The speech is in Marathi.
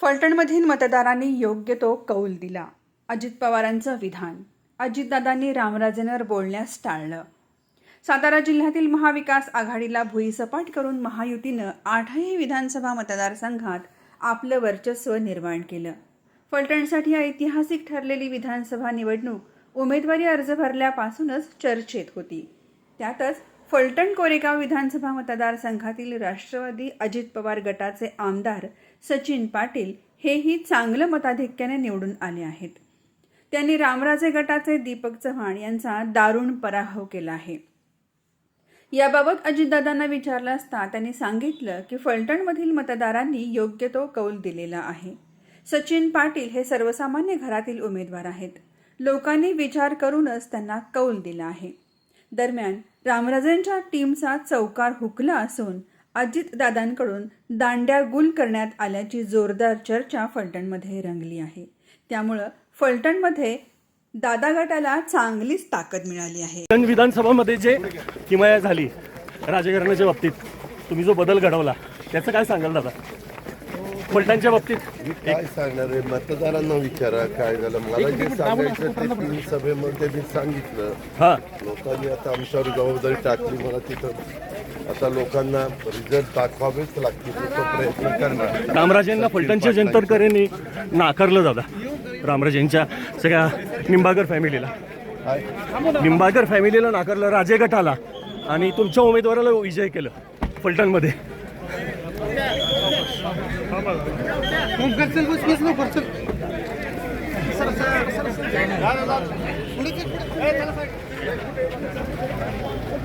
फलटणमधील मतदारांनी योग्य तो कौल दिला. अजित पवारांचं विधान. अजितदादांनी रामराजेंवर बोलण्यास टाळलं. सातारा जिल्ह्यातील महाविकास आघाडीला भुईसपाट करून महायुतीनं आठही विधानसभा मतदारसंघात आपलं वर्चस्व निर्माण केलं. फलटणसाठी ऐतिहासिक ठरलेली विधानसभा निवडणूक उमेदवारी अर्ज भरल्यापासूनच चर्चेत होती. त्यातच फलटण कोरेगाव विधानसभा मतदारसंघातील राष्ट्रवादी अजित पवार गटाचे आमदार सचिन पाटील हेही चांगलं मताधिक्याने निवडून आले आहेत. त्यांनी रामराजे गटाचे दीपक चव्हाण यांचा दारुण पराभव केला आहे. याबाबत अजितदादांना विचारलं असता त्यांनी सांगितलं की फलटणमधील मतदारांनी योग्य तो कौल दिलेला आहे. सचिन पाटील हे सर्वसामान्य घरातील उमेदवार आहेत. लोकांनी विचार करूनच त्यांना कौल दिला आहे. दरम्यान रामराजेंच्या टीमचा चौकार हुकला असून अजितदादांकडून दांड्या गुल करण्यात आल्याची जोरदार चर्चा फलटणमध्ये रंगली आहे. त्यामुळं फलटणमध्ये दादा गटाला चांगलीच ताकद मिळाली आहे. फलटण विधानसभामध्ये जे किमया झाली राजकारणाच्या बाबतीत तुम्ही जो बदल घडवला त्याचं काय सांगाल दादा? फलटणच्या बाबतीत? काय सांगणार आहे? मतदारांना विचारा काय झालं. मला जे सांगायचं ते तीन सभेमध्ये मी सांगितलं. हां. लोकांनी आता आमच्यावर जबाबदारी टाकली मला तिथं. आता लोकांना रिझल्ट दाखवावेच लागतील तो प्रयत्न करणार. रामराजेंना फलटणच्या जनतरकरांनी नाकारलं दादा. रामराजेंच्या सगळ्या निंबागर फॅमिलीला. काय निंबागर फॅमिलीला नाकारलं राजे गटाला. आणि तुमच्या उमेदवाराला विजय केलं फलटणमध्ये. ओमकार चल बस बस लवकर चल. पुढे चल